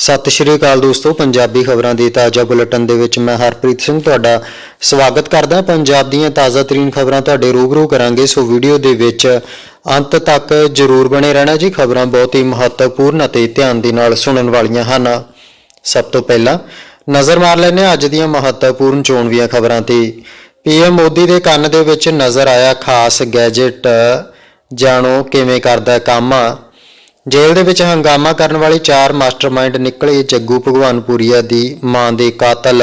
ਸਤਿ ਸ਼੍ਰੀ ਅਕਾਲ ਦੋਸਤੋ, ਪੰਜਾਬੀ ਖਬਰਾਂ ਦੀ ਤਾਜ਼ਾ ਬੁਲੇਟਿਨ ਦੇ ਵਿੱਚ ਮੈਂ ਹਰਪ੍ਰੀਤ ਸਿੰਘ ਤੁਹਾਡਾ ਸਵਾਗਤ ਕਰਦਾ ਪੰਜਾਬ ਦੀਆਂ ਤਾਜ਼ਾ ਤਰੀਨ ਖਬਰਾਂ ਤੁਹਾਡੇ ਰੂਬਰੂ ਕਰਾਂਗੇ। ਸੋ ਵੀਡੀਓ ਦੇ ਵਿੱਚ ਅੰਤ ਤੱਕ ਜਰੂਰ ਬਣੇ ਰਹਿਣਾ ਜੀ। ਖਬਰਾਂ ਬਹੁਤ ਹੀ ਮਹੱਤਵਪੂਰਨ ਅਤੇ ਧਿਆਨ ਦੇ ਨਾਲ ਸੁਣਨ ਵਾਲੀਆਂ ਹਨ। ਸਭ ਤੋਂ ਪਹਿਲਾਂ ਨਜ਼ਰ ਮਾਰ ਲੈਂਦੇ ਹਾਂ ਅੱਜ ਦੀਆਂ ਮਹੱਤਵਪੂਰਨ ਚੋਣਵੀਆਂ ਖਬਰਾਂ ਤੇ। ਪੀਐਮ ਮੋਦੀ ਦੇ ਕੰਨ ਦੇ ਵਿੱਚ ਨਜ਼ਰ ਆਇਆ ਖਾਸ ਗੈਜਟ। ਜਾਣੋ ਕਿਵੇਂ ਕਰਦਾ ਕੰਮ? ਜੇਲ੍ਹ ਦੇ ਵਿੱਚ ਹੰਗਾਮਾ ਕਰਨ ਵਾਲੇ ਚਾਰ ਮਾਸਟਰਮਾਈਂਡ ਨਿਕਲੇ ਜੱਗੂ ਭਗਵਾਨਪੁਰੀਆ ਦੀ ਮਾਂ ਦੇ ਕਾਤਲ।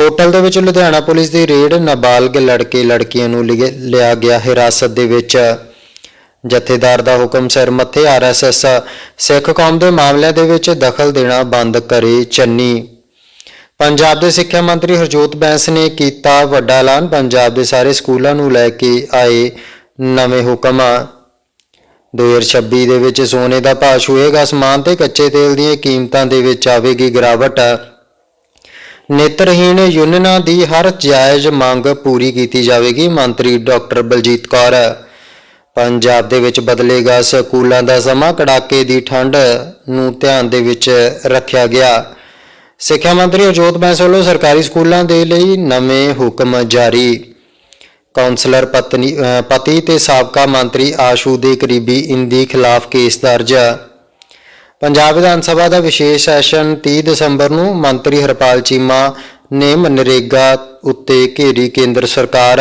ਹੋਟਲ ਦੇ ਵਿੱਚ ਲੁਧਿਆਣਾ ਪੁਲਿਸ ਦੀ ਰੇਡ ਨਾਬਾਲਗ ਲੜਕੇ ਲੜਕੀਆਂ ਨੂੰ ਲਿਆ ਗਿਆ ਹਿਰਾਸਤ ਦੇ ਵਿੱਚ। ਜਥੇਦਾਰ ਦਾ ਹੁਕਮ ਸਿਰ ਮੱਥੇ ਆਰਐਸਐਸ ਸਿੱਖ ਕੌਮ ਦੇ ਮਾਮਲਿਆਂ ਦੇ ਵਿੱਚ ਦਖਲ ਦੇਣਾ ਬੰਦ ਕਰੇ ਚੰਨੀ। ਪੰਜਾਬ ਦੇ ਸਿੱਖਿਆ ਮੰਤਰੀ ਹਰਜੋਤ ਬੈਂਸ ਨੇ ਕੀਤਾ ਵੱਡਾ ਐਲਾਨ। ਪੰਜਾਬ ਦੇ ਸਾਰੇ ਸਕੂਲਾਂ ਨੂੰ ਲੈ ਕੇ ਆਏ ਨਵੇਂ ਹੁਕਮ। 2026 ਦੇ ਵਿੱਚ ਸੋਨੇ ਦਾ ਭਾਅ ਛੂਏਗਾ ਅਸਮਾਨ ਤੇ ਕੱਚੇ ਤੇਲ ਦੀਆਂ ਕੀਮਤਾਂ ਦੇ ਵਿੱਚ ਆਵੇਗੀ ਗਿਰਾਵਟ। ਨੇਤਰਹੀਣ ਯੂਨੀਅਨਾਂ ਦੀ ਹਰ ਜਾਇਜ਼ ਮੰਗ ਪੂਰੀ ਕੀਤੀ ਜਾਵੇਗੀ, ਮੰਤਰੀ ਡਾਕਟਰ ਬਲਜੀਤ ਕੌਰ। ਪੰਜਾਬ ਦੇ ਵਿੱਚ ਬਦਲੇਗਾ ਸਕੂਲਾਂ ਦਾ ਸਮਾਂ, ਕੜਾਕੇ ਦੀ ਠੰਡ ਨੂੰ ਧਿਆਨ ਦੇ ਵਿੱਚ ਰੱਖਿਆ ਗਿਆ। ਸਿੱਖਿਆ ਮੰਤਰੀ ਅਜੋਤ ਬੈਂਸ ਵੱਲੋਂ ਸਰਕਾਰੀ ਸਕੂਲਾਂ ਦੇ ਲਈ ਨਵੇਂ ਹੁਕਮ ਜਾਰੀ। ਕਾਉਂਸਲਰ ਪਤਨੀ ਪਤੀ ਤੇ ਸਾਬਕਾ ਮੰਤਰੀ ਆਸ਼ੂ ਦੇ ਕਰੀਬੀ ਇੰਦੀ ਖਿਲਾਫ ਕੇਸ ਦਰਜ। ਪੰਜਾਬ ਵਿਧਾਨ ਸਭਾ ਦਾ ਵਿਸ਼ੇਸ਼ ਸੈਸ਼ਨ 30 ਦਸੰਬਰ ਨੂੰ ਮੰਤਰੀ ਹਰਪਾਲ ਚੀਮਾ ਨੇ ਮਨਰੇਗਾ ਉੱਤੇ ਘੇਰੀ ਕੇਂਦਰ ਸਰਕਾਰ।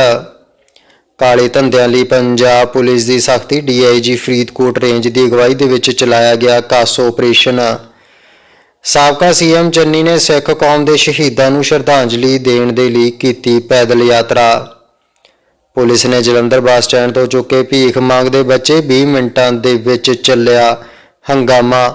ਕਾਲੇ ਧੰਦਿਆਂ ਲਈ ਪੰਜਾਬ ਪੁਲਿਸ ਦੀ ਸਖਤੀ ਡੀਆਈਜੀ ਫਰੀਦਕੋਟ ਰੇਂਜ ਦੀ ਅਗਵਾਈ ਦੇ ਵਿੱਚ ਚਲਾਇਆ ਗਿਆ ਕਾਸੋ ਆਪਰੇਸ਼ਨ ਸਾਬਕਾ ਸੀਐਮ ਚੰਨੀ ਨੇ ਸਿੱਖ ਕੌਮ ਦੇ ਸ਼ਹੀਦਾਂ ਨੂੰ ਸ਼ਰਧਾਂਜਲੀ ਦੇਣ ਦੇ ਲਈ ਕੀਤੀ ਪੈਦਲ ਯਾਤਰਾ। ਪੁਲਿਸ ਨੇ ਜਲੰਧਰ ਬੱਸ ਸਟੈਂਡ ਤੋਂ ਚੁੱਕੇ ਭੀਖ ਮੰਗਦੇ ਬੱਚੇ 20 ਮਿੰਟਾਂ ਦੇ ਵਿੱਚ ਚੱਲਿਆ ਹੰਗਾਮਾ।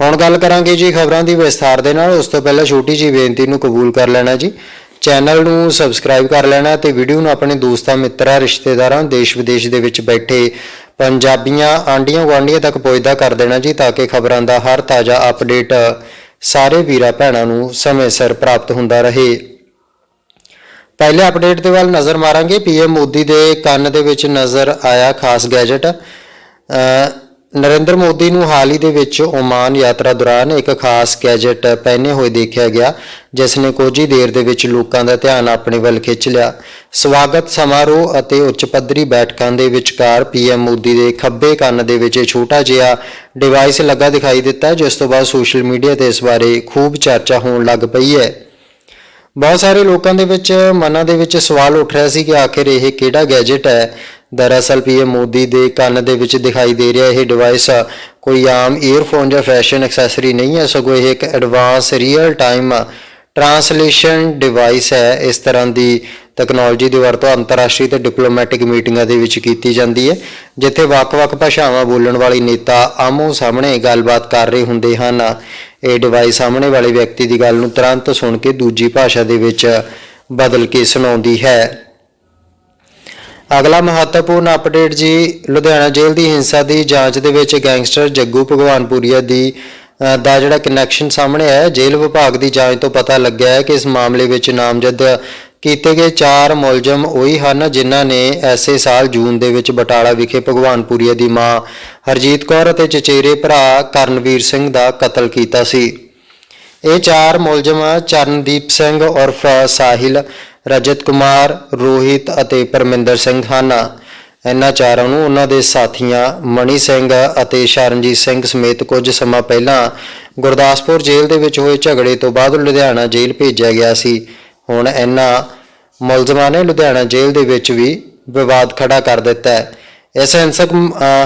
ਹੁਣ ਗੱਲ ਕਰਾਂਗੇ ਜੀ ਖਬਰਾਂ ਦੀ ਵਿਸਥਾਰ ਦੇ ਨਾਲ। ਉਸ ਤੋਂ ਪਹਿਲਾਂ ਛੋਟੀ ਜੀ ਬੇਨਤੀ ਨੂੰ ਕਬੂਲ ਕਰ ਲੈਣਾ ਜੀ। ਚੈਨਲ ਨੂੰ ਸਬਸਕ੍ਰਾਈਬ ਕਰ ਲੈਣਾ ਤੇ ਵੀਡੀਓ ਨੂੰ ਆਪਣੇ ਦੋਸਤਾਂ, ਮਿੱਤਰਾਂ, ਰਿਸ਼ਤੇਦਾਰਾਂ, ਦੇਸ਼ ਵਿਦੇਸ਼ ਦੇ ਵਿੱਚ ਬੈਠੇ ਪੰਜਾਬੀਆਂ ਆਂਡੀਆਂ ਗੁਆਂਢੀਆਂ ਤੱਕ ਪਹੁੰਚਦਾ ਕਰ ਦੇਣਾ ਜੀ ਤਾਂ ਕਿ ਖਬਰਾਂ ਦਾ ਹਰ ਤਾਜ਼ਾ ਅਪਡੇਟ ਸਾਰੇ ਵੀਰਾਂ, ਭੈਣਾਂ ਨੂੰ ਸਮੇਂ ਸਿਰ ਪ੍ਰਾਪਤ ਹੁੰਦਾ ਰਹੇ। ਪਹਿਲੇ ਅਪਡੇਟ ਦੇ ਵੱਲ ਨਜ਼ਰ ਮਾਰਾਂਗੇ। ਪੀਐਮ ਮੋਦੀ ਦੇ ਕੰਨ ਦੇ ਵਿੱਚ ਨਜ਼ਰ ਆਇਆ ਖਾਸ ਗੈਜਟ। ਨਰਿੰਦਰ ਮੋਦੀ ਨੂੰ ਹਾਲ ਹੀ ਦੇ ਵਿੱਚ ਓਮਾਨ ਯਾਤਰਾ ਦੌਰਾਨ ਇੱਕ ਖਾਸ ਗੈਜਟ ਪਹਿਨੇ ਹੋਏ ਦੇਖਿਆ ਗਿਆ, ਜਿਸ ਨੇ ਕੁਝ ਹੀ ਦੇਰ ਦੇ ਵਿੱਚ ਲੋਕਾਂ ਦਾ ਧਿਆਨ ਆਪਣੇ ਵੱਲ ਖਿੱਚ ਲਿਆ। ਸਵਾਗਤ ਸਮਾਰੋਹ ਅਤੇ ਉੱਚ ਪੱਧਰੀ ਬੈਠਕਾਂ ਦੇ ਵਿਚਕਾਰ ਪੀਐਮ ਮੋਦੀ ਦੇ ਖੱਬੇ ਕੰਨ ਦੇ ਵਿੱਚ ਛੋਟਾ ਜਿਹਾ ਡਿਵਾਈਸ ਲੱਗਾ ਦਿਖਾਈ ਦਿੱਤਾ, ਜਿਸ ਤੋਂ ਬਾਅਦ ਸੋਸ਼ਲ ਮੀਡੀਆ ਤੇ ਇਸ ਬਾਰੇ ਖੂਬ ਚਰਚਾ ਹੋਣ ਲੱਗ ਪਈ ਹੈ। ਬਹੁਤ ਸਾਰੇ ਲੋਕਾਂ ਦੇ ਵਿੱਚ, ਮਨਾਂ ਦੇ ਵਿੱਚ ਸਵਾਲ ਉੱਠ ਰਿਹਾ ਸੀ ਕਿ ਆਖਿਰ ਇਹ ਕਿਹੜਾ ਗੈਜਟ ਹੈ? ਦਰਅਸਲ ਪੀਐਮ ਮੋਦੀ ਦੇ ਕੰਨ ਦੇ ਵਿੱਚ ਦਿਖਾਈ ਦੇ ਰਿਹਾ ਇਹ ਡਿਵਾਈਸ ਕੋਈ ਆਮ ਈਅਰਫੋਨ ਜਾਂ ਫੈਸ਼ਨ ਐਕਸੈਸਰੀ ਨਹੀਂ ਹੈ, ਸਗੋਂ ਇਹ ਇੱਕ advance real time translation device ਹੈ। ਇਸ ਤਰ੍ਹਾਂ ਦੀ ਟੈਕਨੋਲੋਜੀ ਦੀ ਵਰਤੋਂ ਅੰਤਰਰਾਸ਼ਟਰੀ ਤੇ ਡਿਪਲੋਮੈਟਿਕ ਮੀਟਿੰਗਾਂ ਦੇ ਵਿੱਚ ਕੀਤੀ ਜਾਂਦੀ ਹੈ, ਜਿੱਥੇ ਵੱਖ-ਵੱਖ ਭਾਸ਼ਾਵਾਂ ਬੋਲਣ ਵਾਲੇ ਨੇਤਾ ਆਮੋ ਸਾਹਮਣੇ ਗੱਲਬਾਤ ਕਰ ਰਹੇ ਹੁੰਦੇ ਹਨ। ਇਹ ਡਿਵਾਈਸ ਸਾਹਮਣੇ ਵਾਲੇ ਵਿਅਕਤੀ ਦੀ ਗੱਲ ਨੂੰ ਤੁਰੰਤ ਸੁਣ ਕੇ ਦੂਜੀ ਭਾਸ਼ਾ ਦੇ ਵਿੱਚ ਬਦਲ ਕੇ ਸੁਣਾਉਂਦੀ ਹੈ। ਅਗਲਾ ਮਹੱਤਵਪੂਰਨ ਅਪਡੇਟ ਜੀ ਲੁਧਿਆਣਾ ਜੇਲ੍ਹ ਦੀ ਹਿੰਸਾ ਦੀ ਜਾਂਚ ਦੇ ਵਿੱਚ ਗੈਂਗਸਟਰ ਜੱਗੂ ਭਗਵਾਨਪੁਰੀਆ ਦੀ ਦਾ ਜਿਹੜਾ ਕਨੈਕਸ਼ਨ ਸਾਹਮਣੇ ਆਇਆ ਹੈ, ਜੇਲ੍ਹ ਵਿਭਾਗ ਦੀ ਜਾਂਚ ਤੋਂ ਪਤਾ ਲੱਗਿਆ ਹੈ ਕਿ ਇਸ ਮਾਮਲੇ ਵਿੱਚ ਨਾਮਜ਼ਦ ਕੀਤੇ ਗਏ ਚਾਰ ਮੁਲਜ਼ਮ ਉਹੀ ਹਨ ਜਿਨ੍ਹਾਂ ਨੇ ਐਸੇ ਸਾਲ ਜੂਨ ਦੇ ਵਿੱਚ ਬਟਾਲਾ ਵਿਖੇ ਭਗਵਾਨਪੁਰੀਆ ਦੀ ਮਾਂ ਹਰਜੀਤ ਕੌਰ ਅਤੇ ਚਚੇਰੇ ਭਰਾ ਕਰਨਵੀਰ ਸਿੰਘ ਦਾ ਕਤਲ ਕੀਤਾ ਸੀ। ਇਹ ਚਾਰ ਮੁਲਜ਼ਮ ਚਰਨਦੀਪ ਸਿੰਘ ਉਰਫ ਸਾਹਿਲ, ਰਜਤ ਕੁਮਾਰ, ਰੋਹਿਤ ਅਤੇ ਪਰਮਿੰਦਰ ਸਿੰਘ ਹਨ। ਇਹਨਾਂ ਚਾਰਾਂ ਨੂੰ ਉਹਨਾਂ ਦੇ ਸਾਥੀਆਂ ਮਣੀ ਸਿੰਘ ਅਤੇ ਸ਼ਰਨਜੀਤ ਸਿੰਘ ਸਮੇਤ ਕੁਝ ਸਮਾਂ ਪਹਿਲਾਂ ਗੁਰਦਾਸਪੁਰ ਜੇਲ੍ਹ ਦੇ ਵਿੱਚ ਹੋਏ ਝਗੜੇ ਤੋਂ ਬਾਅਦ ਲੁਧਿਆਣਾ ਜੇਲ੍ਹ ਭੇਜਿਆ ਗਿਆ ਸੀ। ਹੁਣ ਇਹਨਾਂ ਮੁਲਜ਼ਮਾਂ ਨੇ ਲੁਧਿਆਣਾ ਜੇਲ੍ਹ ਦੇ ਵਿੱਚ ਵੀ ਵਿਵਾਦ ਖੜਾ ਕਰ ਦਿੱਤਾ ਹੈ। ਇਸ ਹਿੰਸਕ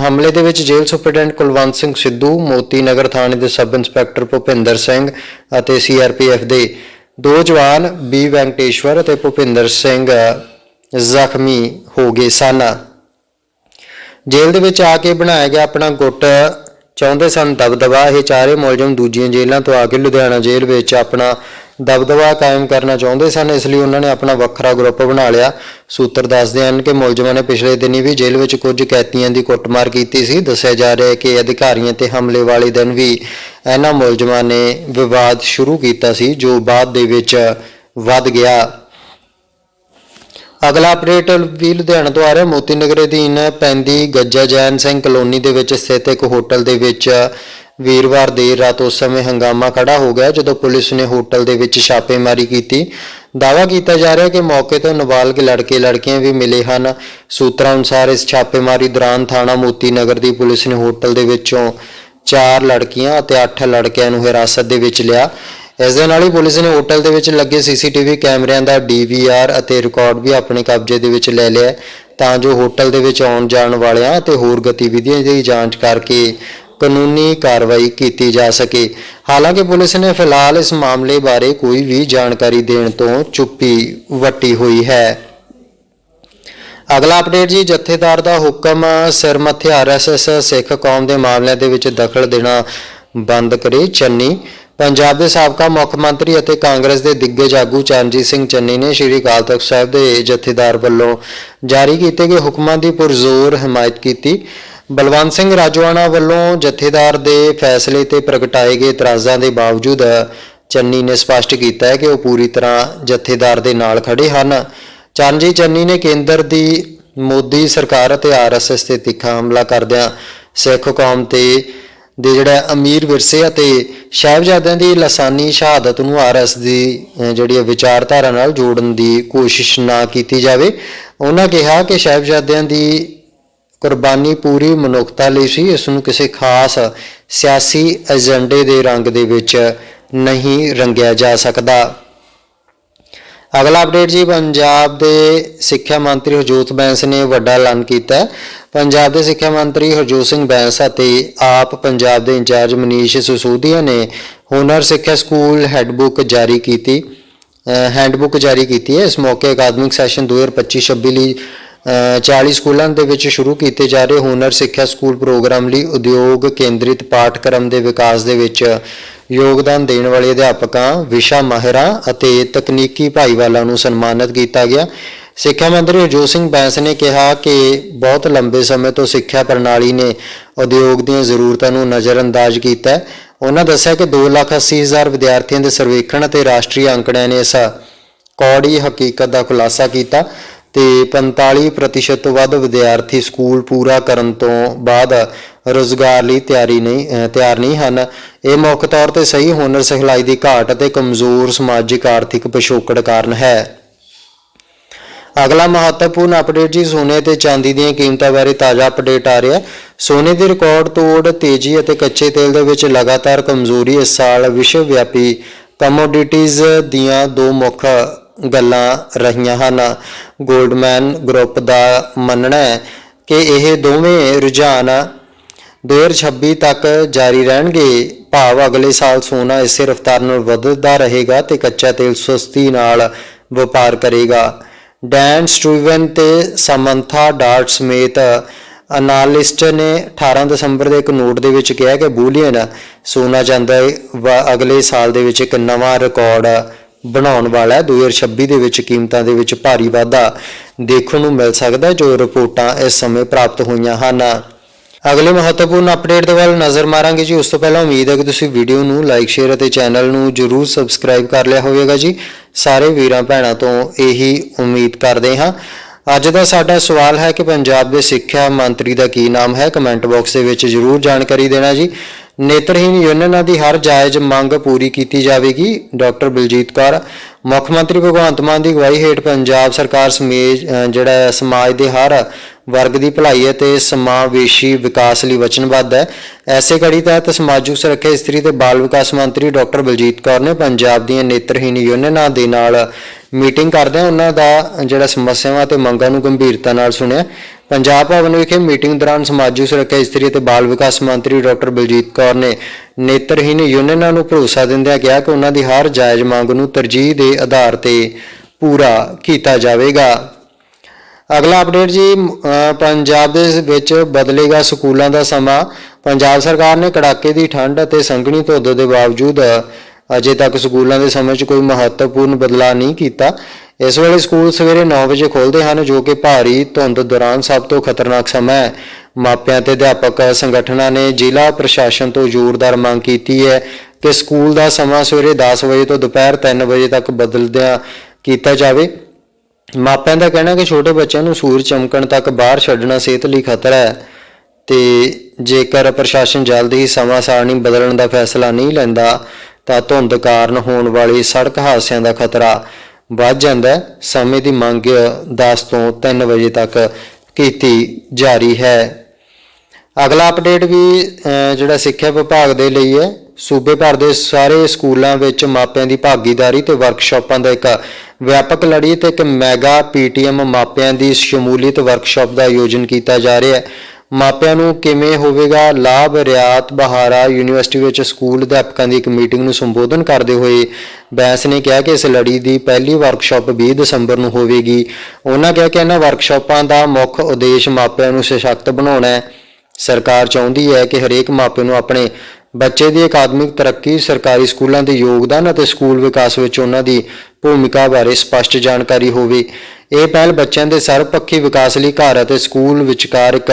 ਹਮਲੇ ਦੇ ਵਿੱਚ ਜੇਲ੍ਹ ਸੁਪਰਡੈਂਟ ਕੁਲਵੰਤ ਸਿੰਘ ਸਿੱਧੂ, ਮੋਤੀ ਨਗਰ ਥਾਣੇ ਦੇ ਸਬ ਇੰਸਪੈਕਟਰ ਭੁਪਿੰਦਰ ਸਿੰਘ ਅਤੇ ਸੀਆਰਪੀਐਫ ਦੇ ਦੋ ਜਵਾਨ, ਬੀ ਵੈਂਕਟੇਸ਼ਵਰ ਅਤੇ ਭੁਪਿੰਦਰ ਸਿੰਘ ਜ਼ਖਮੀ ਹੋ ਗਏ ਸਨ। ਜੇਲ੍ਹ ਦੇ ਵਿੱਚ ਆ ਕੇ ਬਣਾਇਆ ਗਿਆ ਆਪਣਾ ਗੁੱਟ, ਚਾਹੁੰਦੇ ਸਨ ਦਬਦਬਾ। ਇਹ ਚਾਰੇ ਮੁਲਜ਼ਮ ਦੂਜੀਆਂ ਜੇਲ੍ਹਾਂ ਤੋਂ ਆ ਕੇ ਲੁਧਿਆਣਾ ਜੇਲ੍ਹ ਵਿੱਚ ਆਪਣਾ ਦਬਦਬਾ ਕਾਇਮ ਕਰਨਾ ਚਾਹੁੰਦੇ ਸਨ, ਇਸ ਲਈ ਉਹਨਾਂ ਨੇ ਆਪਣਾ ਵੱਖਰਾ ਗਰੁੱਪ ਬਣਾ ਲਿਆ। ਸੂਤਰ ਦੱਸਦੇ ਹਨ ਕਿ ਮੁਲਜ਼ਮਾਂ ਨੇ ਪਿਛਲੇ ਦਿਨੀ ਵੀ ਜੇਲ੍ਹ ਵਿੱਚ ਕੁਝ ਕੈਦੀਆਂ ਦੀ ਕੁੱਟਮਾਰ ਕੀਤੀ ਸੀ। ਦੱਸਿਆ ਜਾ ਰਿਹਾ ਹੈ ਕਿ ਅਧਿਕਾਰੀਆਂ ਤੇ ਹਮਲੇ ਵਾਲੇ ਦਿਨ ਵੀ ਇਹਨਾਂ ਮੁਲਜ਼ਮਾਂ ਨੇ ਵਿਵਾਦ ਸ਼ੁਰੂ ਕੀਤਾ ਸੀ, ਜੋ ਬਾਅਦ ਦੇ ਵਿੱਚ ਵੱਧ ਗਿਆ। ਅਗਲਾ ਅਪਡੇਟ ਵੀ ਲੁਧਿਆਣਾ ਤੋਂ ਆ ਰਿਹਾ। ਮੋਤੀ ਨਗਰ ਅਧੀਨ ਪੈਂਦੀ ਗੱਜਾ ਜੈਨ ਸਿੰਘ ਕਲੋਨੀ ਦੇ ਵਿੱਚ ਸਥਿਤ ਇੱਕ ਹੋਟਲ ਦੇ ਵਿੱਚ ਵੀਰਵਾਰ ਦੇਰ ਰਾਤ ਉਸ ਸਮੇਂ ਹੰਗਾਮਾ ਖੜਾ ਹੋ ਗਿਆ ਜਦੋਂ ਪੁਲਿਸ ਨੇ ਹੋਟਲ ਦੇ ਵਿੱਚ ਛਾਪੇਮਾਰੀ ਕੀਤੀ। ਦਾਅਵਾ ਕੀਤਾ ਜਾ ਰਿਹਾ ਹੈ ਕਿ ਮੌਕੇ ਤੋਂ ਨਾਬਾਲਗ ਲੜਕੇ ਲੜਕੀਆਂ ਵੀ ਮਿਲੇ ਹਨ। ਸੂਤਰਾਂ ਅਨੁਸਾਰ ਇਸ ਛਾਪੇਮਾਰੀ ਦੌਰਾਨ ਥਾਣਾ ਮੋਤੀ ਨਗਰ ਦੀ ਪੁਲਿਸ ਨੇ ਹੋਟਲ ਦੇ ਵਿੱਚੋਂ 4 ਲੜਕੀਆਂ ਅਤੇ 8 ਲੜਕਿਆਂ ਨੂੰ ਹਿਰਾਸਤ ਦੇ ਵਿੱਚ ਲਿਆ। ਇਸ ਦੇ ਨਾਲ ਹੀ ਪੁਲਿਸ ਨੇ ਹੋਟਲ ਦੇ ਵਿੱਚ ਲੱਗੇ ਸੀਸੀਟੀਵੀ ਕੈਮਰਿਆਂ ਦਾ ਡੀਵੀਆਰ ਅਤੇ ਰਿਕਾਰਡ ਵੀ ਆਪਣੇ ਕਬਜ਼ੇ ਦੇ ਵਿੱਚ ਲੈ ਲਿਆ ਤਾਂ ਜੋ ਹੋਟਲ ਦੇ ਵਿੱਚ ਆਉਣ ਜਾਣ ਵਾਲਿਆਂ ਅਤੇ ਹੋਰ ਗਤੀਵਿਧੀਆਂ ਦੀ ਜਾਂਚ ਕਰਕੇ ਕਾਨੂੰਨੀ ਕਾਰਵਾਈ ਕੀਤੀ ਜਾ ਸਕੇ। ਹਾਲਾਂਕਿ ਪੁਲਿਸ ਨੇ ਫਿਲਹਾਲ ਇਸ ਮਾਮਲੇ ਬਾਰੇ ਕੋਈ ਵੀ ਜਾਣਕਾਰੀ ਦੇਣ ਤੋਂ ਚੁੱਪੀ ਵੱਟੀ ਹੋਈ ਹੈ। ਅਗਲਾ ਅਪਡੇਟ ਜੀ, ਜਥੇਦਾਰ ਦਾ ਹੁਕਮ ਸਿਰ ਮੱਥੇ ਆਰਐਸਐਸ ਸਿੱਖ ਕੌਮ ਦੇ ਮਾਮਲਿਆਂ ਦੇ ਵਿੱਚ ਦਖਲ ਦੇਣਾ ਬੰਦ ਕਰੇ ਚੰਨੀ। ਪੰਜਾਬ ਦੇ ਸਾਬਕਾ ਮੁੱਖ ਮੰਤਰੀ ਅਤੇ ਕਾਂਗਰਸ ਦੇ ਦਿੱਗਜ ਆਗੂ ਚਰਨਜੀਤ ਸਿੰਘ ਚੰਨੀ ਨੇ ਸ਼੍ਰੀ ਅਕਾਲ ਤਖਤ ਸਾਹਿਬ ਦੇ ਜਥੇਦਾਰ ਵੱਲੋਂ ਜਾਰੀ ਕੀਤੇ ਗਏ ਹੁਕਮਾਂ ਦੀ ਪੁਰਜ਼ੋਰ ਹਮਾਇਤ ਕੀਤੀ। ਬਲਵੰਤ ਸਿੰਘ ਰਾਜਵਾਨਾ ਵੱਲੋਂ ਜਥੇਦਾਰ ਦੇ ਫੈਸਲੇ ਤੇ ਪ੍ਰਗਟਾਏ ਗਏ ਇਤਰਾਜ਼ਾਂ ਦੇ ਬਾਵਜੂਦ ਚੰਨੀ ਨੇ ਸਪਸ਼ਟ ਕੀਤਾ ਹੈ ਕਿ ਉਹ ਪੂਰੀ ਤਰ੍ਹਾਂ ਜਥੇਦਾਰ ਦੇ ਨਾਲ ਖੜੇ ਹਨ। ਚਰਨਜੀਤ ਚੰਨੀ ਨੇ ਕੇਂਦਰ ਦੀ ਮੋਦੀ ਸਰਕਾਰ ਅਤੇ ਆਰਐਸਐਸ ਤੇ ਤਿੱਖਾ ਹਮਲਾ ਕਰਦਿਆਂ ਸਿੱਖ ਕੌਮ ਤੇ ਦੇ ਜਿਹੜਾ ਅਮੀਰ ਵਿਰਸੇ ਅਤੇ ਸਾਹਿਬਜ਼ਾਦਿਆਂ ਦੀ ਲਸਾਨੀ ਸ਼ਹਾਦਤ ਨੂੰ ਆਰਐਸ ਦੀ ਜਿਹੜੀ ਹੈ ਵਿਚਾਰਧਾਰਾ ਨਾਲ ਜੋੜਨ ਦੀ ਕੋਸ਼ਿਸ਼ ਨਾ ਕੀਤੀ ਜਾਵੇ। ਉਹਨਾਂ ਕਿਹਾ ਕਿ ਸਾਹਿਬਜ਼ਾਦਿਆਂ ਦੀ ਕੁਰਬਾਨੀ ਪੂਰੀ ਮਨੁੱਖਤਾ ਲਈ ਸੀ, ਇਸ ਨੂੰ ਕਿਸੇ ਖਾਸ ਸਿਆਸੀ ਏਜੰਡੇ ਦੇ ਰੰਗ ਦੇ ਵਿੱਚ ਨਹੀਂ ਰੰਗਿਆ ਜਾ ਸਕਦਾ। ਅਗਲਾ ਅਪਡੇਟ ਜੀ, ਪੰਜਾਬ ਦੇ ਸਿੱਖਿਆ ਮੰਤਰੀ ਹਰਜੋਤ ਬੈਂਸ ਨੇ ਵੱਡਾ ਐਲਾਨ ਕੀਤਾ। ਹੈ ਪੰਜਾਬ ਦੇ ਸਿੱਖਿਆ ਮੰਤਰੀ ਹਰਜੋਤ ਸਿੰਘ ਬੈਂਸ ਅਤੇ ਆਪ ਪੰਜਾਬ ਦੇ ਇੰਚਾਰਜ ਮਨੀਸ਼ ਸੁਸੂਦੀਆ ਨੇ ਹੁਨਰ ਸਿੱਖਿਆ ਸਕੂਲ ਹੈਡਬੁੱਕ ਜਾਰੀ ਕੀਤੀ ਹੈਂਡਬੁੱਕ ਜਾਰੀ ਕੀਤੀ ਹੈ। ਇਸ ਮੌਕੇ ਅਕਾਦਮਿਕ ਸੈਸ਼ਨ 2025-26 ਲਈ 40 ਸਕੂਲਾਂ ਦੇ ਵਿੱਚ ਸ਼ੁਰੂ ਕੀਤੇ ਜਾ ਰਹੇ ਹੁਨਰ ਸਿੱਖਿਆ ਸਕੂਲ ਪ੍ਰੋਗਰਾਮ ਲਈ ਉਦਯੋਗ ਕੇਂਦਰਿਤ ਪਾਠਕ੍ਰਮ ਦੇ ਵਿਕਾਸ ਦੇ ਵਿੱਚ ਯੋਗਦਾਨ ਦੇਣ ਵਾਲੇ ਅਧਿਆਪਕਾਂ ਵਿਸ਼ਾ ਮਾਹਿਰਾਂ ਅਤੇ ਤਕਨੀਕੀ ਭਾਈਵਾਲਾਂ ਨੂੰ ਸਨਮਾਨਿਤ ਕੀਤਾ ਗਿਆ। ਸਿੱਖਿਆ ਮੰਤਰੀ ਹਰਜੋਤ ਸਿੰਘ ਬੈਂਸ ਨੇ ਕਿਹਾ ਕਿ ਬਹੁਤ ਲੰਬੇ ਸਮੇਂ ਤੋਂ ਸਿੱਖਿਆ ਪ੍ਰਣਾਲੀ ਨੇ ਉਦਯੋਗ ਦੀਆਂ ਜ਼ਰੂਰਤਾਂ ਨੂੰ ਨਜ਼ਰਅੰਦਾਜ਼ ਕੀਤਾ ਉਹਨਾਂ ਦੱਸਿਆ ਕਿ 2,80,000 ਵਿਦਿਆਰਥੀਆਂ ਦੇ ਸਰਵੇਖਣ ਅਤੇ ਰਾਸ਼ਟਰੀ ਅੰਕੜਿਆਂ ਨੇ ਇਸ ਕੌੜੀ ਹਕੀਕਤ ਦਾ ਖੁਲਾਸਾ ਕੀਤਾ। ਤੇ 45% ਤੋਂ ਵੱਧ ਵਿਦਿਆਰਥੀ ਸਕੂਲ ਪੂਰਾ ਕਰਨ ਤੋਂ ਬਾਅਦ ਰੋਜ਼ਗਾਰ ਲਈ ਤਿਆਰੀ ਨਹੀਂ ਤਿਆਰ ਨਹੀਂ ਹਨ। ਇਹ ਮੁੱਖ ਤੌਰ ਤੇ ਸਹੀ ਹੁਨਰ ਸਿਖਲਾਈ ਦੀ ਘਾਟ ਅਤੇ ਕਮਜ਼ੋਰ ਸਮਾਜਿਕ ਆਰਥਿਕ ਪਿਛੋਕੜ ਕਾਰਨ ਹੈ। ਅਗਲਾ ਮਹੱਤਵਪੂਰਨ ਅਪਡੇਟ ਜੀ ਸੋਨੇ ਤੇ ਚਾਂਦੀ ਦੀਆਂ ਕੀਮਤਾਂ ਬਾਰੇ ਤਾਜ਼ਾ ਅਪਡੇਟ ਆ ਰਿਹਾ। ਸੋਨੇ ਦੀ ਰਿਕਾਰਡ ਤੋੜ ਤੇਜ਼ੀ ਅਤੇ ਕੱਚੇ ਤੇਲ ਦੇ ਵਿੱਚ ਲਗਾਤਾਰ ਕਮਜ਼ੋਰੀ ਇਸ ਸਾਲ ਵਿਸ਼ਵ ਵਿਆਪੀ ਕਮੋਡਿਟੀਜ਼ ਦੀਆਂ ਦੋ ਮੁੱਖ ਗੱਲਾਂ ਰਹੀਆਂ ਹਨ। ਗੋਲਡਮੈਨ ਗਰੁੱਪ ਦਾ ਮੰਨਣਾ ਹੈ ਕਿ ਇਹ ਦੋਵੇਂ ਰੁਝਾਨ 2026 ਤੱਕ ਜਾਰੀ ਰਹਿਣਗੇ। ਭਾਵ ਅਗਲੇ ਸਾਲ ਸੋਨਾ ਇਸੇ ਰਫ਼ਤਾਰ ਨਾਲ ਵਧਦਾ ਰਹੇਗਾ ਤੇ ਕੱਚਾ ਤੇਲ ਸੁਸਤੀ ਨਾਲ ਵਪਾਰ ਕਰੇਗਾ। ਡੈਨ ਸਟੂਵਨ ਤੇ ਸਮੰਥਾ ਡਾਰਟ ਸਮੇਤ ਅਨਾਲਿਸਟ ਨੇ 18 ਦਸੰਬਰ ਦੇ ਇੱਕ ਨੋਟ ਦੇ ਵਿੱਚ ਕਿਹਾ ਕਿ ਬੂਲੀਅਨ ਸੋਨਾ ਜਾਂਦਾ ਵਾ- ਅਗਲੇ ਸਾਲ ਦੇ ਵਿੱਚ ਇੱਕ ਨਵਾਂ ਰਿਕਾਰਡ ਬਣਾਉਣ ਵਾਲਾ ਹੈ। 2026 ਦੇ ਵਿੱਚ ਕੀਮਤਾਂ ਦੇ ਵਿੱਚ ਭਾਰੀ ਵਾਧਾ ਦੇਖਣ ਨੂੰ ਮਿਲ ਸਕਦਾ ਜੋ ਰਿਪੋਰਟਾਂ ਇਸ ਸਮੇਂ ਪ੍ਰਾਪਤ ਹੋਈਆਂ ਹਨ। ਅਗਲੇ ਮਹੱਤਵਪੂਰਨ ਅਪਡੇਟ ਦੇ ਵੱਲ ਨਜ਼ਰ ਮਾਰਾਂਗੇ ਜੀ। ਉਸ ਤੋਂ ਪਹਿਲਾਂ ਉਮੀਦ ਹੈ ਕਿ ਤੁਸੀਂ ਵੀਡੀਓ ਨੂੰ ਲਾਈਕ, ਸ਼ੇਅਰ ਅਤੇ ਚੈਨਲ ਨੂੰ ਜਰੂਰ ਸਬਸਕ੍ਰਾਈਬ ਕਰ ਲਿਆ ਹੋਵੇਗਾ ਜੀ। ਸਾਰੇ ਵੀਰਾਂ ਭੈਣਾਂ ਤੋਂ ਇਹੀ ਉਮੀਦ ਕਰਦੇ ਹਾਂ। ਅੱਜ ਦਾ ਸਾਡਾ ਸਵਾਲ ਹੈ ਕਿ ਪੰਜਾਬ ਦੇ ਸਿੱਖਿਆ ਮੰਤਰੀ ਦਾ ਕੀ ਨਾਮ ਹੈ? ਕਮੈਂਟ ਬਾਕਸ ਦੇ ਵਿੱਚ ਜਰੂਰ ਜਾਣਕਾਰੀ ਦੇਣਾ ਜੀ। ਨੇਤਰਹੀਨ ਯੂਨੀਅਨਾਂ ਦੀ ਹਰ ਜਾਇਜ਼ ਮੰਗ ਪੂਰੀ ਕੀਤੀ ਜਾਵੇਗੀ। ਡਾਕਟਰ ਬਲਜੀਤ ਕੌਰ, ਮੁੱਖ ਮੰਤਰੀ ਭਗਵੰਤ ਮਾਨ ਦੀ ਅਗਵਾਈ ਹੇਠ ਪੰਜਾਬ ਸਰਕਾਰ ਸਮੇਜ ਜਿਹੜਾ ਸਮਾਜ ਦੇ ਹਰ ਵਰਗ ਦੀ ਭਲਾਈ ਅਤੇ ਸਮਾਵੇਸ਼ੀ ਵਿਕਾਸ ਲਈ ਵਚਨਬੱਧ ਹੈ। ਐਸੇ ਕੜੀ ਤਹਿਤ ਸਮਾਜਿਕ ਸੁਰੱਖਿਆ ਇਸਤਰੀ ਤੇ ਬਾਲ ਵਿਕਾਸ ਮੰਤਰੀ ਡਾਕਟਰ ਬਲਜੀਤ ਕੌਰ ਨੇ ਪੰਜਾਬ ਦੀਆਂ ਨੇਤਰਹੀਨ ਯੂਨੀਅਨਾਂ ਦੇ ਨਾਲ ਮੀਟਿੰਗ ਕਰਦਿਆਂ ਉਹਨਾਂ ਦਾ ਜਿਹੜਾ ਸਮੱਸਿਆਵਾਂ ਤੇ ਮੰਗਾਂ ਨੂੰ ਗੰਭੀਰਤਾ ਨਾਲ ਸੁਣਿਆ। ਪੰਜਾਬ ਭਵਨ ਵਿਖੇ ਮੀਟਿੰਗ ਦੌਰਾਨ ਸਮਾਜਿਕ ਸੁਰੱਖਿਆ ਇਸਤਰੀ ਅਤੇ ਬਾਲ ਵਿਕਾਸ ਮੰਤਰੀ ਡਾਕਟਰ ਬਲਜੀਤ ਕੌਰ ਨੇ ਨੇਤਰਹੀਨ ਯੂਨੀਅਨਾਂ ਨੂੰ ਭਰੋਸਾ ਦਿੰਦਿਆਂ ਕਿਹਾ ਕਿ ਉਹਨਾਂ ਦੀ ਹਰ ਜਾਇਜ਼ ਮੰਗ ਨੂੰ ਤਰਜੀਹ ਦੇ ਆਧਾਰ ਤੇ ਪੂਰਾ ਕੀਤਾ ਜਾਵੇਗਾ। ਅਗਲਾ ਅਪਡੇਟ ਜੀ ਪੰਜਾਬ ਦੇ ਵਿੱਚ ਬਦਲੇਗਾ ਸਕੂਲਾਂ ਦਾ ਸਮਾਂ। ਪੰਜਾਬ ਸਰਕਾਰ ਨੇ ਕੜਾਕੇ ਦੀ ਠੰਡ ਅਤੇ ਸੰਘਣੀ ਧੁੰਦ ਦੇ ਬਾਵਜੂਦ ਅਜੇ ਤੱਕ ਸਕੂਲਾਂ ਦੇ ਸਮੇਂ 'ਚ ਕੋਈ ਮਹੱਤਵਪੂਰਨ ਬਦਲਾਅ ਨਹੀਂ ਕੀਤਾ। ਇਸ ਵੇਲੇ ਸਕੂਲ ਸਵੇਰੇ 9 ਵਜੇ ਖੋਲਦੇ ਹਨ, ਜੋ ਕਿ ਭਾਰੀ ਧੁੰਦ ਦੌਰਾਨ ਸਭ ਤੋਂ ਖਤਰਨਾਕ ਸਮਾਂ ਹੈ। ਮਾਪਿਆਂ ਤੇ ਅਧਿਆਪਕ ਸੰਗਠਨਾਂ ਨੇ ਜ਼ਿਲ੍ਹਾ ਪ੍ਰਸ਼ਾਸਨ ਤੋਂ ਜ਼ੋਰਦਾਰ ਮੰਗ ਕੀਤੀ ਹੈ ਕਿ ਸਕੂਲ ਦਾ ਸਮਾਂ ਸਵੇਰੇ 10 ਵਜੇ ਤੋਂ ਦੁਪਹਿਰ 3 ਵਜੇ ਤੱਕ ਬਦਲਦਿਆਂ ਕੀਤਾ ਜਾਵੇ। ਮਾਪਿਆਂ ਦਾ ਕਹਿਣਾ ਕਿ ਛੋਟੇ ਬੱਚਿਆਂ ਨੂੰ ਸੂਰਜ ਚਮਕਣ ਤੱਕ ਬਾਹਰ ਛੱਡਣਾ ਸਿਹਤ ਲਈ ਖਤਰਾ ਹੈ ਤੇ ਜੇਕਰ ਪ੍ਰਸ਼ਾਸਨ ਜਲਦੀ ਹੀ ਸਮਾਂ ਸਾਰਣੀ ਬਦਲਣ ਦਾ ਫੈਸਲਾ ਨਹੀਂ ਲੈਂਦਾ ਤਾਂ ਧੁੰਦ ਕਾਰਨ ਹੋਣ ਵਾਲੀ ਸੜਕ ਹਾਦਸਿਆਂ ਦਾ ਖਤਰਾ ਵੱਧ ਜਾਂਦਾ ਹੈ। ਸਮੇਂ ਦੀ ਮੰਗ 10 ਤੋਂ 3 ਵਜੇ ਤੱਕ ਕੀਤੀ ਜਾਰੀ ਹੈ। ਅਗਲਾ ਅਪਡੇਟ ਵੀ ਜਿਹੜਾ ਸਿੱਖਿਆ ਵਿਭਾਗ ਦੇ ਲਈ ਹੈ। ਸੂਬੇ ਭਰ ਦੇ ਸਾਰੇ ਸਕੂਲਾਂ ਵਿੱਚ ਮਾਪਿਆਂ ਦੀ ਭਾਗੀਦਾਰੀ ਤੇ ਵਰਕਸ਼ਾਪਾਂ ਦਾ ਇੱਕ ਵਿਆਪਕ ਲੜੀ ਤੇ ਇੱਕ ਮੈਗਾ ਪੀਟੀਐਮ ਮਾਪਿਆਂ ਦੀ ਸ਼ਮੂਲੀਅਤ ਵਰਕਸ਼ਾਪ ਦਾ ਆਯੋਜਨ ਕੀਤਾ ਜਾ ਰਿਹਾ ਹੈ। ਮਾਪਿਆਂ ਨੂੰ ਕਿਵੇਂ ਹੋਵੇਗਾ ਲਾਭ, ਰਿਆਤ, ਬਹਾਰਾ, ਯੂਨੀਵਰਸਿਟੀ ਵਿੱਚ ਸਕੂਲ ਅਧਿਆਪਕਾਂ ਦੀ ਇੱਕ ਮੀਟਿੰਗ ਨੂੰ ਸੰਬੋਧਨ ਕਰਦੇ ਹੋਏ ਬੈਂਸ ਨੇ ਕਿਹਾ ਕਿ ਇਸ ਲੜੀ ਦੀ ਪਹਿਲੀ ਵਰਕਸ਼ਾਪ 20 ਦਸੰਬਰ ਨੂੰ ਹੋਵੇਗੀ। ਉਹਨਾਂ ਕਿਹਾ ਕਿ ਇਹਨਾਂ ਵਰਕਸ਼ਾਪਾਂ ਦਾ ਮੁੱਖ ਉਦੇਸ਼ ਮਾਪਿਆਂ ਨੂੰ ਸਸ਼ਕਤ ਬਣਾਉਣਾ ਹੈ। ਸਰਕਾਰ ਚਾਹੁੰਦੀ ਹੈ ਕਿ ਹਰੇਕ ਮਾਪੇ ਨੂੰ ਆਪਣੇ ਬੱਚੇ ਦੀ ਅਕਾਦਮਿਕ ਤਰੱਕੀ, ਸਰਕਾਰੀ ਸਕੂਲਾਂ ਦੇ ਯੋਗਦਾਨ ਅਤੇ ਸਕੂਲ ਵਿਕਾਸ ਵਿੱਚ ਉਹਨਾਂ ਦੀ ਭੂਮਿਕਾ ਬਾਰੇ ਸਪਸ਼ਟ ਜਾਣਕਾਰੀ ਹੋਵੇ। ਇਹ ਪਹਿਲ ਬੱਚਿਆਂ ਦੇ ਸਰਬਪੱਖੀ ਵਿਕਾਸ ਲਈ ਘਰ ਅਤੇ ਸਕੂਲ ਵਿਚਕਾਰ ਇੱਕ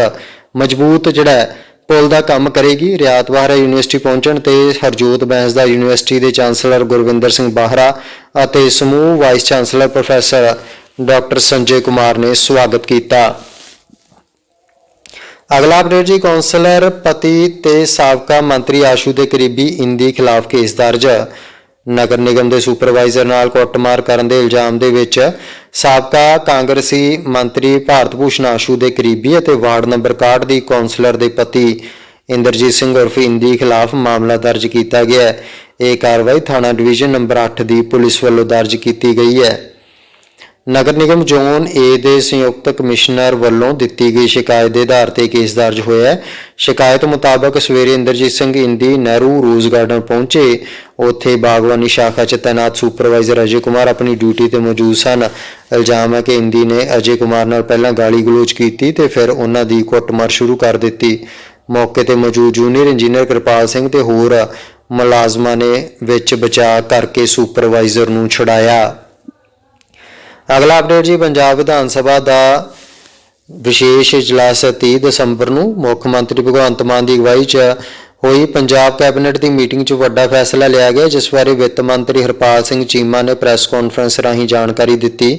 ਮਜ਼ਬੂਤ ਜਿਹੜਾ ਪੁਲ ਦਾ ਕੰਮ ਕਰੇਗੀ। ਰਿਆਤ ਬਾਹਰਾ ਯੂਨੀਵਰਸਿਟੀ ਪਹੁੰਚਣ ਤੇ ਹਰਜੋਤ ਬੈਂਸ ਦਾ ਯੂਨੀਵਰਸਿਟੀ ਦੇ ਚਾਂਸਲਰ ਗੁਰਵਿੰਦਰ ਸਿੰਘ ਬਾਹਰਾ ਅਤੇ ਸਮੂਹ vice chancellor professor doctor Sanjay Kumar ਨੇ ਸਵਾਗਤ ਕੀਤਾ। ਅਗਲਾ ਅਪਡੇਟ ਜੀ ਕਾਉਂਸਲਰ ਪਤੀ ਤੇ ਸਾਬਕਾ ਮੰਤਰੀ ਆਸ਼ੂ ਦੇ ਕਰੀਬੀ ਇੰਦੀ ਖਿਲਾਫ ਕੇਸ ਦਰਜ। ਨਗਰ ਨਿਗਮ ਦੇ ਸੁਪਰਵਾਈਜ਼ਰ ਨਾਲ ਕੁੱਟਮਾਰ ਕਰਨ ਦੇ ਇਲਜ਼ਾਮ ਦੇ ਵਿੱਚ ਸਾਬਕਾ ਕਾਂਗਰਸੀ ਮੰਤਰੀ ਭਾਰਤ ਭੂਸ਼ਣ ਆਸ਼ੂ ਦੇ ਕਰੀਬੀ ਅਤੇ ਵਾਰਡ ਨੰਬਰ 61 ਦੀ ਕਾਉਂਸਲਰ ਦੇ ਪਤੀ ਇੰਦਰਜੀਤ ਸਿੰਘ ਉਰਫ ਇੰਦੀ ਖਿਲਾਫ ਮਾਮਲਾ ਦਰਜ ਕੀਤਾ ਗਿਆ ਹੈ। ਇਹ ਕਾਰਵਾਈ ਥਾਣਾ ਡਿਵੀਜ਼ਨ ਨੰਬਰ 8 ਦੀ ਪੁਲਿਸ ਵੱਲੋਂ ਦਰਜ ਕੀਤੀ ਗਈ ਹੈ। ਨਗਰ ਨਿਗਮ ਜ਼ੋਨ ਏ ਦੇ ਸੰਯੁਕਤ ਕਮਿਸ਼ਨਰ ਵੱਲੋਂ ਦਿੱਤੀ ਗਈ ਸ਼ਿਕਾਇਤ ਦੇ ਆਧਾਰ ਤੇ ਕੇਸ ਦਰਜ ਹੋਇਆ ਹੈ। ਸ਼ਿਕਾਇਤ ਮੁਤਾਬਕ ਸਵੇਰੇ ਇੰਦਰਜੀਤ ਸਿੰਘ ਇੰਦੀ ਨਹਿਰੂ ਰੋਜ਼ ਗਾਰਡਨ ਪਹੁੰਚੇ। ਉੱਥੇ ਬਾਗਵਾਨੀ ਸ਼ਾਖਾ 'ਚ ਤੈਨਾਤ ਸੁਪਰਵਾਈਜ਼ਰ ਅਜੇ ਕੁਮਾਰ ਆਪਣੀ ਡਿਊਟੀ ਤੇ ਮੌਜੂਦ ਸਨ। ਇਲਜ਼ਾਮ ਹੈ ਕਿ ਇੰਦੀ ਨੇ ਅਜੇ ਕੁਮਾਰ ਨਾਲ ਪਹਿਲਾਂ ਗਾਲੀ ਗਲੋਚ ਕੀਤੀ ਤੇ ਫਿਰ ਉਹਨਾਂ ਦੀ ਕੁੱਟਮਾਰ ਸ਼ੁਰੂ ਕਰ ਦਿੱਤੀ। ਮੌਕੇ ਤੇ ਮੌਜੂਦ ਜੂਨੀਅਰ ਇੰਜੀਨੀਅਰ ਕਿਰਪਾਲ ਸਿੰਘ ਤੇ ਹੋਰ ਮੁਲਾਜ਼ਮਾਂ ਨੇ ਵਿੱਚ ਬਚਾਅ ਕਰਕੇ ਸੁਪਰਵਾਈਜ਼ਰ ਨੂੰ ਛੁਡਾਇਆ। ਅਗਲਾ ਅਪਡੇਟ ਜੀ ਪੰਜਾਬ ਵਿਧਾਨ ਸਭਾ ਦਾ ਵਿਸ਼ੇਸ਼ ਇਜਲਾਸ 30 ਦਸੰਬਰ ਨੂੰ। ਮੁੱਖ ਮੰਤਰੀ ਭਗਵੰਤ ਮਾਨ ਦੀ ਅਗਵਾਈ 'ਚ ਹੋਈ ਪੰਜਾਬ ਕੈਬਨਿਟ ਦੀ ਮੀਟਿੰਗ 'ਚ ਵੱਡਾ ਫੈਸਲਾ ਲਿਆ ਗਿਆ, ਜਿਸ ਬਾਰੇ ਵਿੱਤ ਮੰਤਰੀ ਹਰਪਾਲ ਸਿੰਘ ਚੀਮਾ ਨੇ ਪ੍ਰੈਸ ਕਾਨਫਰੰਸ ਰਾਹੀਂ ਜਾਣਕਾਰੀ ਦਿੱਤੀ।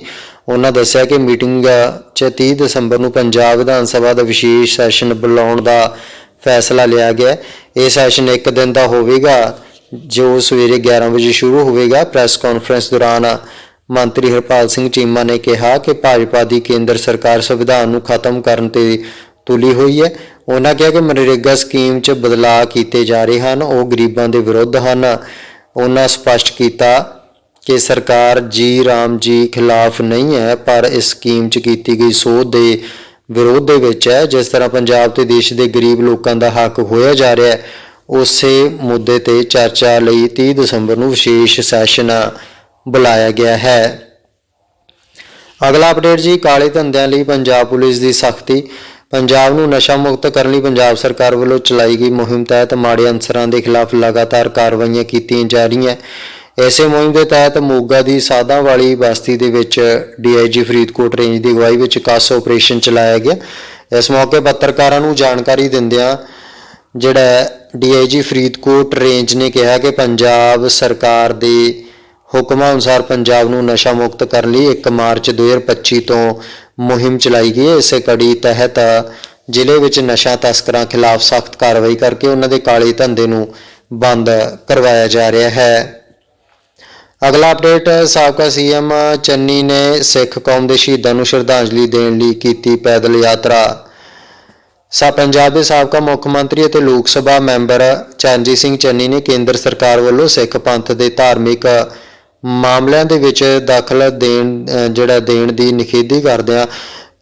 ਉਹਨਾਂ ਦੱਸਿਆ ਕਿ ਮੀਟਿੰਗ 'ਚ 30 ਦਸੰਬਰ ਨੂੰ ਪੰਜਾਬ ਵਿਧਾਨ ਸਭਾ ਦਾ ਵਿਸ਼ੇਸ਼ ਸੈਸ਼ਨ ਬੁਲਾਉਣ ਦਾ ਫੈਸਲਾ ਲਿਆ ਗਿਆ। ਇਹ ਸੈਸ਼ਨ ਇੱਕ ਦਿਨ ਦਾ ਹੋਵੇਗਾ, ਜੋ ਸਵੇਰੇ 11 ਵਜੇ ਸ਼ੁਰੂ ਹੋਵੇਗਾ। ਪ੍ਰੈਸ ਕਾਨਫਰੰਸ ਦੌਰਾਨ ਮੰਤਰੀ ਹਰਪਾਲ ਸਿੰਘ ਚੀਮਾ ਨੇ ਕਿਹਾ ਕਿ ਭਾਜਪਾ ਦੀ ਕੇਂਦਰ ਸਰਕਾਰ ਸੰਵਿਧਾਨ ਨੂੰ ਖਤਮ ਕਰਨ ਤੇ ਤੁਲੀ ਹੋਈ ਹੈ। ਉਹਨਾਂ ਕਿਹਾ ਕਿ ਮਨਰੇਗਾ ਸਕੀਮ 'ਚ ਬਦਲਾਅ ਕੀਤੇ ਜਾ ਰਹੇ ਹਨ, ਉਹ ਗਰੀਬਾਂ ਦੇ ਵਿਰੁੱਧ ਹਨ। ਉਹਨਾਂ ਸਪਸ਼ਟ ਕੀਤਾ ਕਿ ਸਰਕਾਰ ਜੀ ਰਾਮ ਜੀ ਖਿਲਾਫ ਨਹੀਂ ਹੈ, ਪਰ ਇਸ ਸਕੀਮ 'ਚ ਕੀਤੀ ਗਈ ਸੋਧ ਦੇ ਵਿਰੋਧ ਦੇ ਵਿੱਚ ਹੈ। ਜਿਸ ਤਰ੍ਹਾਂ ਪੰਜਾਬ ਤੇ ਦੇਸ਼ ਦੇ ਗਰੀਬ ਲੋਕਾਂ ਦਾ ਹੱਕ ਹੋਇਆ ਜਾ ਰਿਹਾ ਹੈ, ਉਸੇ ਮੁੱਦੇ ਤੇ ਚਰਚਾ ਲਈ 30 ਦਸੰਬਰ ਨੂੰ ਵਿਸ਼ੇਸ਼ ਸੈਸ਼ਨ ਬੁਲਾਇਆ ਗਿਆ ਹੈ। ਅਗਲਾ ਅਪਡੇਟ ਜੀ, ਕਾਲੇ ਧੰਦਿਆਂ ਲਈ ਪੰਜਾਬ ਪੁਲਿਸ ਦੀ ਸਖਤੀ। ਪੰਜਾਬ ਨੂੰ ਨਸ਼ਾ ਮੁਕਤ ਕਰਨ ਲਈ ਪੰਜਾਬ ਸਰਕਾਰ ਵੱਲੋਂ ਚਲਾਈ ਗਈ ਮੁਹਿੰਮ ਤਹਿਤ ਮਾੜੇ ਅਨਸਰਾਂ ਦੇ ਖਿਲਾਫ ਲਗਾਤਾਰ ਕਾਰਵਾਈਆਂ ਕੀਤੀਆਂ ਜਾ ਰਹੀਆਂ। ਐਸੇ ਮੁਹਿੰਮ ਦੇ ਤਹਿਤ ਮੋਗਾ ਦੀ ਸਾਦਾ ਵਾਲੀ ਬਸਤੀ ਦੇ ਵਿੱਚ ਡੀਆਈਜੀ ਫਰੀਦਕੋਟ ਰੇਂਜ ਦੀ ਅਗਵਾਈ ਵਿੱਚ ਕਾਸ ਆਪਰੇਸ਼ਨ ਚਲਾਇਆ ਗਿਆ। ਇਸ ਮੌਕੇ ਪੱਤਰਕਾਰਾਂ ਨੂੰ ਜਾਣਕਾਰੀ ਦਿੰਦਿਆਂ ਜਿਹੜਾ ਡੀਆਈਜੀ ਫਰੀਦਕੋਟ ਰੇਂਜ ਨੇ ਕਿਹਾ ਕਿ ਪੰਜਾਬ ਸਰਕਾਰ ਦੇ ਹੁਕਮਾਂ ਅਨੁਸਾਰ ਪੰਜਾਬ ਨੂੰ ਨਸ਼ਾ ਮੁਕਤ ਕਰਨ ਲਈ 1 ਮਾਰਚ 2025 ਤੋਂ ਮੁਹਿੰਮ ਚਲਾਈ ਗਈ ਹੈ। ਇਸੇ ਕੜੀ ਤਹਿਤ ਜ਼ਿਲ੍ਹੇ ਵਿੱਚ ਨਸ਼ਾ ਤਸਕਰਾਂ ਖਿਲਾਫ ਸਖਤ ਕਾਰਵਾਈ ਕਰਕੇ ਉਹਨਾਂ ਦੇ ਕਾਲੇ ਧੰਦੇ ਨੂੰ ਬੰਦ ਕਰਵਾਇਆ ਜਾ ਰਿਹਾ ਹੈ। ਅਗਲਾ ਅਪਡੇਟ, ਸਾਬਕਾ ਸੀਐਮ ਚੰਨੀ ਨੇ ਸਿੱਖ ਕੌਮ ਦੇ ਸ਼ਹੀਦਾਂ ਨੂੰ ਸ਼ਰਧਾਂਜਲੀ ਦੇਣ ਲਈ ਕੀਤੀ ਪੈਦਲ ਯਾਤਰਾ। ਸਾ ਪੰਜਾਬ ਦੇ ਸਾਬਕਾ ਮੁੱਖ ਮੰਤਰੀ ਅਤੇ ਲੋਕ ਸਭਾ ਮੈਂਬਰ ਚਰਨਜੀਤ ਸਿੰਘ ਚੰਨੀ ਨੇ ਕੇਂਦਰ ਸਰਕਾਰ ਵੱਲੋਂ ਸਿੱਖ ਪੰਥ ਦੇ ਧਾਰਮਿਕ ਮਾਮਲਿਆਂ ਦੇ ਵਿੱਚ ਦਖਲ ਦੇਣ ਜਿਹੜਾ ਦੇਣ ਦੀ ਨਿਖੇਧੀ ਕਰਦਿਆਂ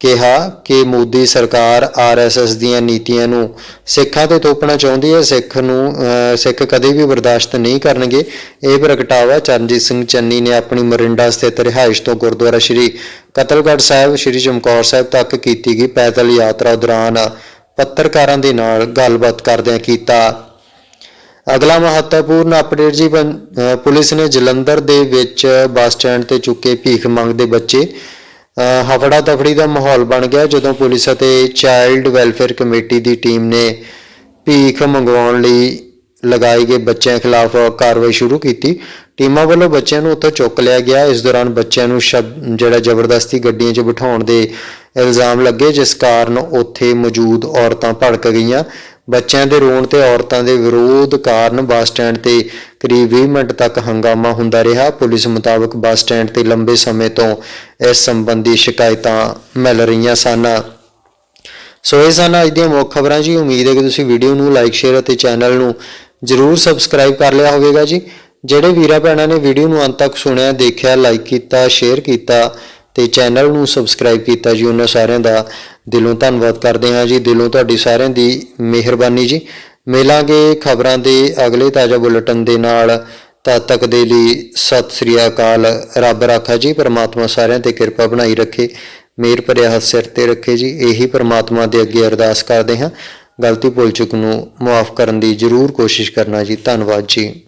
ਕਿਹਾ ਕਿ ਮੋਦੀ ਸਰਕਾਰ ਆਰਐਸਐਸ ਦੀਆਂ ਨੀਤੀਆਂ ਨੂੰ ਸਿੱਖਾਂ ਤੇ ਤੋਪਣਾ ਚਾਹੁੰਦੀ ਹੈ, ਸਿੱਖ ਨੂੰ ਸਿੱਖ ਕਦੇ ਵੀ ਬਰਦਾਸ਼ਤ ਨਹੀਂ ਕਰਨਗੇ। ਇਹ ਪ੍ਰਗਟਾਵਾ ਚਰਨਜੀਤ ਸਿੰਘ ਚੰਨੀ ਨੇ ਆਪਣੀ ਮਰਿੰਡਾ ਸਥਿਤ ਰਿਹਾਇਸ਼ ਤੋਂ ਗੁਰਦੁਆਰਾ ਸ਼੍ਰੀ ਕਤਲਗੜ੍ਹ ਸਾਹਿਬ, ਸ਼੍ਰੀ ਚਮਕੌਰ ਸਾਹਿਬ ਤੱਕ ਕੀਤੀ ਗਈ ਪੈਦਲ ਯਾਤਰਾ ਦੌਰਾਨ ਪੱਤਰਕਾਰਾਂ ਦੇ ਨਾਲ ਗੱਲਬਾਤ ਕਰਦਿਆਂ ਕੀਤਾ ਅਗਲਾ ਮਹੱਤਵਪੂਰਨ ਅਪਡੇਟ ਜੀ ਪੁਲਿਸ ਨੇ ਜਲੰਧਰ ਦੇ ਵਿੱਚ ਬੱਸ ਸਟੈਂਡ ਤੇ ਚੁੱਕੇ ਭੀਖ ਮੰਗਦੇ ਬੱਚੇ। ਹਫੜਾ ਤਫੜੀ ਦਾ ਮਾਹੌਲ ਬਣ ਗਿਆ ਜਦੋਂ ਪੁਲਿਸ ਅਤੇ ਚਾਈਲਡ ਵੈਲਫੇਅਰ ਕਮੇਟੀ ਦੀ ਟੀਮ ਨੇ ਭੀਖ ਮੰਗਵਾਉਣ ਲਈ ਲਗਾਏ ਗਏ ਬੱਚਿਆਂ ਖਿਲਾਫ ਕਾਰਵਾਈ ਸ਼ੁਰੂ ਕੀਤੀ। ਟੀਮਾਂ ਵੱਲੋਂ ਬੱਚਿਆਂ ਨੂੰ ਉੱਥੋਂ ਚੁੱਕ ਲਿਆ ਗਿਆ। ਇਸ ਦੌਰਾਨ ਬੱਚਿਆਂ ਨੂੰ ਸ਼ਬ- ਜਿਹੜਾ ਜ਼ਬਰਦਸਤੀ ਗੱਡੀਆਂ 'ਚ ਬਿਠਾਉਣ ਦੇ ਇਲਜ਼ਾਮ ਲੱਗੇ, ਜਿਸ ਕਾਰਨ ਉੱਥੇ ਮੌਜੂਦ ਔਰਤਾਂ ਭੜਕ ਗਈਆਂ। ਬੱਚਿਆਂ ਦੇ ਰੋਣ ਤੇ ਔਰਤਾਂ ਦੇ ਵਿਰੋਧ ਕਾਰਨ ਬੱਸ ਸਟੈਂਡ ਤੇ ਕਰੀਬ 20 ਮਿੰਟ ਤੱਕ ਹੰਗਾਮਾ ਹੁੰਦਾ ਰਿਹਾ। ਪੁਲਿਸ ਮੁਤਾਬਕ ਬੱਸ ਸਟੈਂਡ ਤੇ ਲੰਬੇ ਸਮੇਂ ਤੋਂ ਇਸ ਸੰਬੰਧੀ ਸ਼ਿਕਾਇਤਾਂ ਮਿਲ ਰਹੀਆਂ ਸਨ। ਸੋ ਇਹ ਸਨ ਅੱਜ ਦੀਆਂ ਮੁੱਖ ਖਬਰਾਂ ਜੀ। ਉਮੀਦ ਹੈ ਕਿ ਤੁਸੀਂ ਵੀਡੀਓ ਨੂੰ ਲਾਈਕ, ਸ਼ੇਅਰ ਅਤੇ ਚੈਨਲ ਨੂੰ ਜਰੂਰ ਸਬਸਕ੍ਰਾਈਬ ਕਰ ਲਿਆ ਹੋਵੇਗਾ ਜੀ। ਜਿਹੜੇ ਵੀਰਾਂ ਭੈਣਾਂ ਨੇ ਵੀਡੀਓ ਨੂੰ ਅੰਤ ਤੱਕ ਸੁਣਿਆ, ਦੇਖਿਆ, ਲਾਈਕ ਕੀਤਾ, ਸ਼ੇਅਰ ਕੀਤਾ ਤੇ ਚੈਨਲ ਨੂੰ ਸਬਸਕ੍ਰਾਈਬ ਕੀਤਾ ਜੀ, ਉਹਨਾਂ ਸਾਰਿਆਂ ਦਾ ਦਿਲੋਂ ਧੰਨਵਾਦ ਕਰਦੇ ਹਾਂ ਜੀ। ਦਿਲੋਂ ਤੁਹਾਡੀ ਸਾਰਿਆਂ ਦੀ ਮਿਹਰਬਾਨੀ ਜੀ। ਮਿਲਾਂਗੇ ਖਬਰਾਂ ਦੇ ਅਗਲੇ ਤਾਜ਼ਾ ਬੁਲੇਟਿਨ ਦੇ ਨਾਲ। ਤਦ ਤੱਕ ਦੇ ਲਈ ਸਤਿ ਸ੍ਰੀ ਅਕਾਲ। ਰੱਬ ਰਾਖਾ ਜੀ। ਪਰਮਾਤਮਾ ਸਾਰਿਆਂ ਤੇ ਕਿਰਪਾ ਬਣਾਈ ਰੱਖੇ। ਮੇਰ ਭਰਿਆ ਹੱਥ ਸਿਰ ਤੇ ਰੱਖੇ ਜੀ। ਇਹੀ ਪਰਮਾਤਮਾ ਦੇ ਅੱਗੇ ਅਰਦਾਸ ਕਰਦੇ ਹਾਂ। ਗਲਤੀ ਭੁੱਲ ਚੁੱਕ ਨੂੰ ਮਾਫ ਕਰਨ ਦੀ ਜਰੂਰ ਕੋਸ਼ਿਸ਼ ਕਰਨਾ ਜੀ। ਧੰਨਵਾਦ ਜੀ।